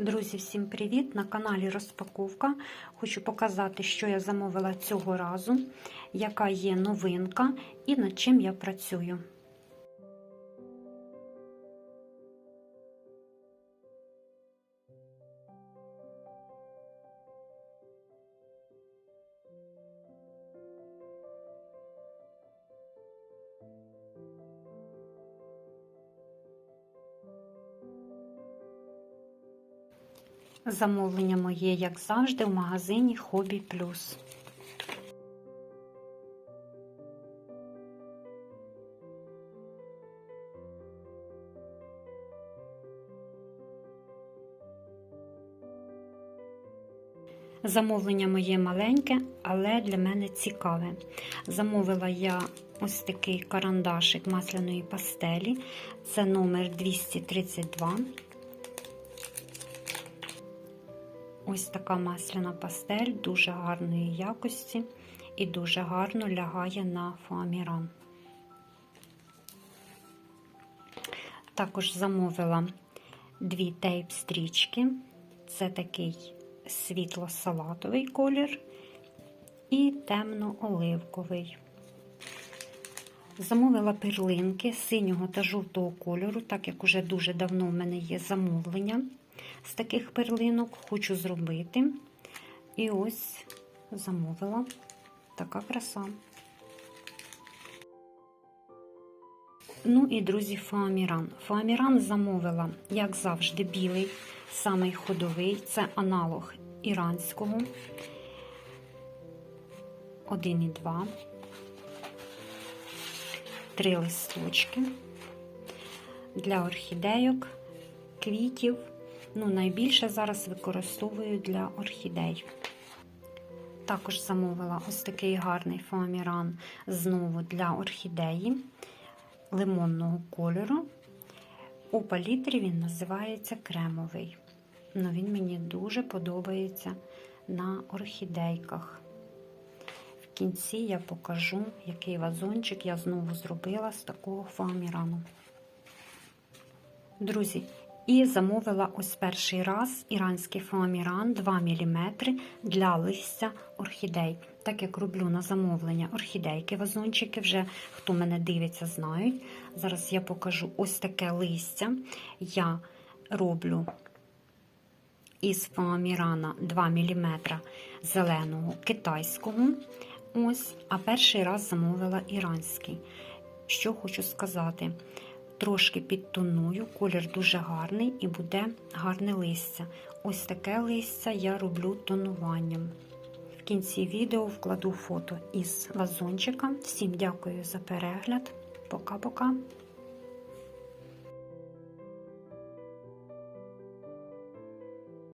Друзі, всім привіт! На каналі Розпаковка. Хочу показати, що я замовила цього разу, яка є новинка і над чим я працюю. Замовлення моє, як завжди, в магазині Хобі Плюс. Замовлення моє маленьке, але для мене цікаве. Замовила я ось такий карандашик масляної пастелі. Це номер 232. Ось така масляна пастель дуже гарної якості і дуже гарно лягає на фоаміран. Також замовила дві тейп-стрічки. Це такий світло-салатовий колір і темно-оливковий. Замовила перлинки синього та жовтого кольору, так як уже дуже давно в мене є замовлення з таких перлинок, хочу зробити. І ось замовила така краса. Ну і, друзі, фоаміран. Фоаміран замовила, як завжди, білий, самий ходовий, це аналог іранського. 1,2, три листочки для орхідейок, квітів. Ну, найбільше зараз використовую для орхідей. Також замовила ось такий гарний фоаміран знову для орхідеї лимонного кольору. У палітрі він називається кремовий. Ну, Він мені дуже подобається на орхідейках. В кінці я покажу, який вазончик я знову зробила з такого фоамірану. Друзі, і замовила ось перший раз іранський фоаміран 2 мм для листя орхідей. Так як роблю на замовлення орхідейки, вазончики, вже хто мене дивиться, знають. Зараз я покажу ось таке листя. Я роблю із фоамірана 2 мм зеленого китайського. Ось, а перший раз замовила іранський. Що хочу сказати трошки підтоную, колір дуже гарний і буде гарне листя. Ось таке листя я роблю тонуванням. В кінці відео вкладу фото із вазончика. Всім дякую за перегляд. Пока-пока!